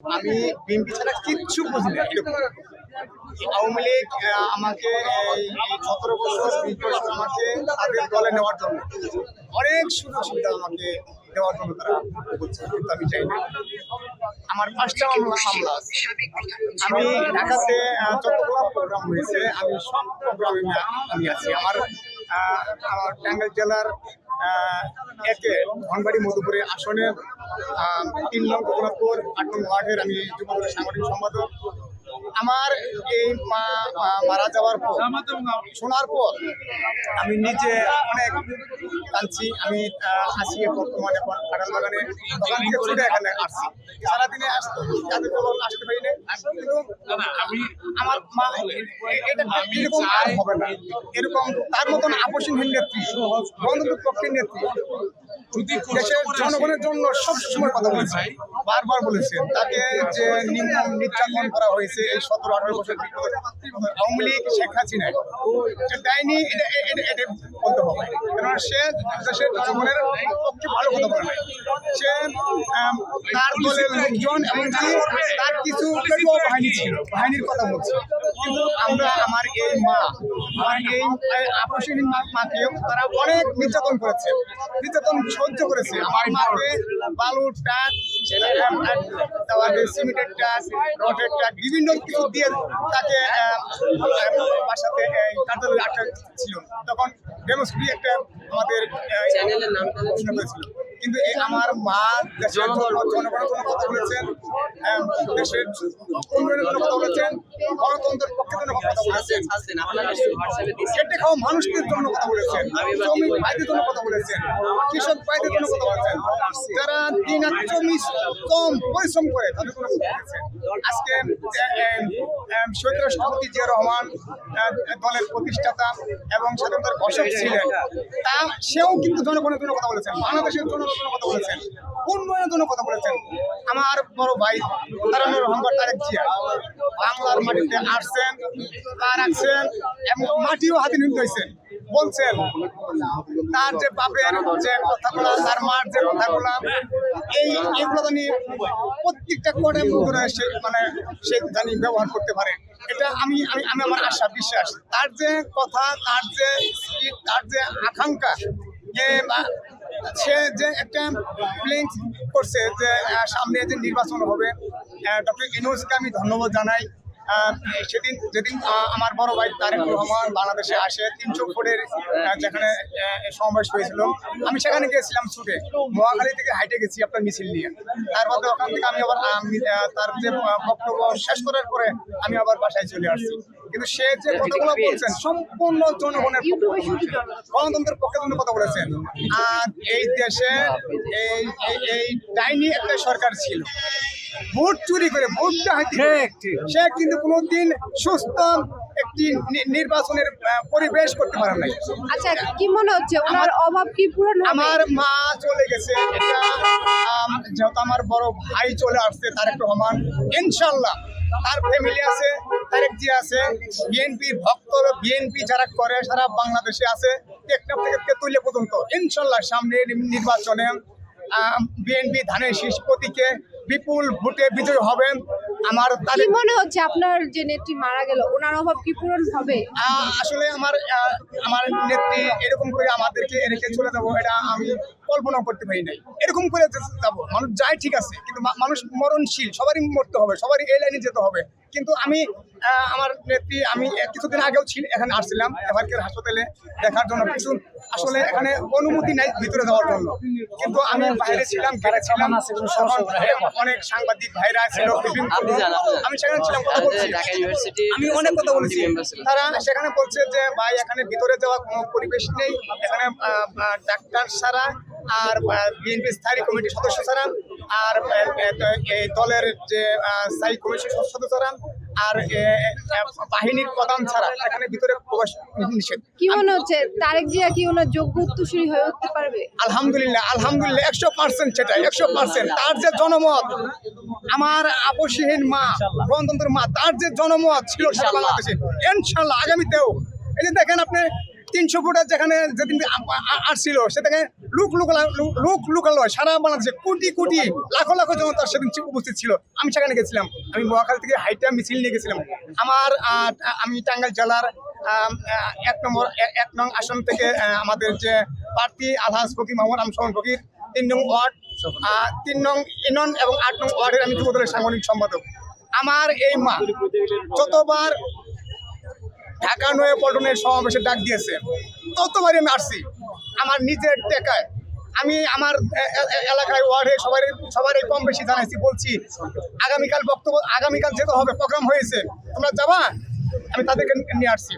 আমি বিএনপি ছাড়া কিচ্ছু বুঝি না। আওয়ামী লীগ আমাকে এই সতেরো বছর বিশ বছর আমাকে তাদের দলে নেওয়ার জন্য অনেক সুযোগ সুবিধা আমাকে দেওয়ার জন্য তারা বলছে কিন্তু আমি চাই না। আমার পাঁচটা মামলা মামলা আছে। আমি ঢাকাতে যতগুলো প্রোগ্রাম হয়েছে আমি সব প্রোগ্রামে আমি আছি। আমার আহ, আমার টাঙ্গাইল জেলার আহ, একে ধনবাড়ি মধুপুরে আসনে তিন আট ওয়ার্ডের আমি যুবদলের সাংগঠনিক সম্পাদক। আমার এই মা মারা যাওয়ার পর, শোনার পর আমি নিজে অনেক কাঁদছি। আমি আসি বর্তমানে এখন বাগানে দোকান থেকে ছুটে এখানে আসছি। সারাদিনে আসতে তাদের কোনো আসতে পারি আমার মা এরকম আর হবে না। এরকম তার মতন আপসীনহীন নেত্রী বন্ধুত্ব পক্ষের নেত্রী। দেশের জনগণের জন্য সবসময় কথা বলেছে বারবার বলেছেন তাকে যে নির্যাতন করা হয়েছে এই সতেরো আঠারো বছর আওয়ামী লীগ শেখ হাসিনা এটা দেয়নি এটা এটা- এটা বলতে হবে। কারণ সে দেশের জনগণের পক্ষে ভালো কথা বলে সে তার দলের লোকজন এমনকি তার কিছু বাহিনী ছিল বাহিনীর কথা বলছে। কিন্তু আমরা আমার এই মা আমার এই আপসীন মাকে তারা অনেক নির্যাতন করেছে। নির্যাতন সহ্য করেছে। আমার মাকে বালুর টাক তারপরে সিমেন্টের টাক রডের টাক বিভিন্ন কিছু দিয়ে তাকে বাসাতে কার্যালয়ে আটকা ছিল। তখন ডেমোস্ট্রি একটা আমাদের চ্যানেলের নাম ঘোষণা করেছিল কিন্তু আমার মা জনগণ জনগণের কোনো কথা বলেছেন দেশের উন্নয়নের জন্য কথা বলেছেন গণতন্ত্রের পক্ষে জন্য কথা বলেছেন। খেটে খাওয়া মানুষদের জন্য কথা বলেছেন। শ্রমিক ভাইদের জন্য কথা বলেছেন। কৃষক ভাইদের জন্য কথা বলেছেন। যারা দিন আর কম পরিশ্রম করে তাদের জন্য কথা বলেছেন। আজকে শহীদ রাষ্ট্রপতি জিয়া রহমান দলের প্রতিষ্ঠাতা এবং স্বাধীনতার ঘোষক ছিলেন। তা সেও কিন্তু জনগণের জন্য কথা বলেছেন। বাংলাদেশের জনগণের জন্য কথা বলেছেন। উন্নয়নের জন্য কথা বলেছেন। আমার বড় ভাই বাংলার মাটিতে আসছেন পা রাখছেন এবং মাটিও হাতে নিতে হয়েছেন বলছেন, তার যে বাপের যে কথাগুলো, তার মার যে কথাগুলো, এই এগুলো জানি প্রত্যেকটা কোণে মুখে সে মানে সে জানি ব্যবহার করতে পারে। এটা আমি আমি আমি আমার আশা, বিশ্বাস। তার যে কথা, তার যে তার যে আকাঙ্ক্ষা যে সে যে একটা প্লেন করছে যে সামনে যে নির্বাচন হবে ডক্টর ইনুসকে আমি ধন্যবাদ জানাই। সেদিন যেদিন আমার বড় ভাই তারেক রহমান বাংলাদেশে আসে তিনশো ফুটের যেখানে সমাবেশ হয়েছিল। আমি সেখানে গিয়েছিলাম ছুটে। মহাখালী থেকে হাইটে গেছি আপনার মিছিল নিয়ে। তারপরে ওখান থেকে আমি আবার তার যে বক্তব্য শেষ করার পরে আমি আবার বাসায় চলে আসছি। কিন্তু সে যে কথাগুলো বলছেন সম্পূর্ণ জনগণের। গণতন্ত্রের পক্ষে জন্য কথা বলেছেন। আর এই দেশে এই এই- ডাইনি একটা সরকার ছিল। ভোট চুরি করে ভোট ডাকাতি সে কিন্তু কোনোদিন সুস্থ একটি নি- নির্বাচনের আহ, পরিবেশ করতে পারে নাই। আচ্ছা কি মনে হচ্ছে? ওনার অভাব কি পূরণ আমার মা চলে গেছে। এটা যেহেতু আমার বড় ভাই চলে আসছে তারেক রহমান ইনশাল্লাহ। তার ফ্যামিলি আছে তারেক জি আছে বিএনপির ভক্ত বিএনপি যারা করে সারা বাংলাদেশে আছে টেকনাফ থেকে তেতুলিয়া পর্যন্ত। ইনশাল্লাহ সামনে নির্বাচনে বিএনপি ধানের শীষ প্রতীকে বিপুল ভোটে বিজয় হবেন। আমার কি মনে হচ্ছে আপনার যে নেত্রী মারা গেল ওনার অভাব কি পূরণ হবে? আসলে আমার আমার নেত্রী এরকম করে আমাদেরকে রেখে চলে যাব এটা আমি কল্পনা করতে পারি নাই। এরকম করে যাব। মানুষ যায় ঠিক আছে কিন্তু মানুষ মরণশীল সবারই মরতে হবে সবারই এই লাইনে যেতে হবে। কিন্তু আমি আমার নেত্রী আমি কিছুদিন আগেও ছিল এখানে আসছিলাম এবারকের হাসপাতালে দেখার জন্য। কিছু আসলে এখানে অনুমতি নাই ভিতরে যাওয়ার জন্য। কিন্তু আমি বাইরে ছিলাম গেটে ছিলাম অনেক সাংবাদিক ভাইরা ছিল আমি সেখানে ছিলাম কথা বলছি। আমি অনেক কথা বলেছি। তারা সেখানে বলছে যে ভাই এখানে ভিতরে যাওয়ার কোনো পরিবেশ নেই। এখানে ডাক্তার ছাড়া আর বিএনপি স্থায়ী কমিটির সদস্য ছাড়া আর দলের যে স্থায়ী কমিটির সদস্য ছাড়া আর বাহিনীর প্রধান ছাড়া এখানে ভিতরে প্রবেশ নিষেধ। কি মনে হচ্ছে তারেক জিয়া কি ওনার যোগ্য উত্তরসূরি হয়ে উঠতে পারবে? আলহামদুলিল্লাহ আলহামদুলিল্লাহ একশো পার্সেন্ট সেটা একশো পার্সেন্ট তার যে জনমত আমার আপসীহীন মা গণতন্ত্রের মা তার যে জনমত ছিল সারা বাংলাদেশে ইনশাল্লাহ আগামীতেও। এই যে দেখেন আপনি তিনশো ফুটের যেখানে যেদিন আসছিল সেখানে লুক লুকালা- লুক লুক লুকালয় সারা বাংলাদেশে কোটি কোটি, লাখো লাখো জনতা সেদিন উপস্থিত ছিল। আমি সেখানে গেছিলাম। আমি মহাখালী থেকে হাইটা মিছিল নিয়ে গেছিলাম। আমার আমি টাঙ্গাইল জেলার এক নম্বর এক নং আসন থেকে আমাদের যে প্রার্থী আলহাজ ফকির মোহাম্মদ আমসন ফকির, তিন নং ওয়ার্ড তিন নং ইনন এবং আট নং ওয়ার্ডের আমি যুবদলের সাংগঠনিক সম্পাদক। আমার এই মা, যতবার ঢাকা নয় পল্টনের সমাবেশে ডাক দিয়েছে। ততবারই আমি আসছি। আমার নিজের টেকায়। আমি আমার এলাকায় ওয়ার্ডে সবাই সবারই কম বেশি জানাইছি, বলছি, আগামীকাল বক্তব্য, আগামীকাল যেতে হবে, প্রোগ্রাম হয়েছে, তোমরা যাবা? আমি তাদেরকে নিয়ে আসছি।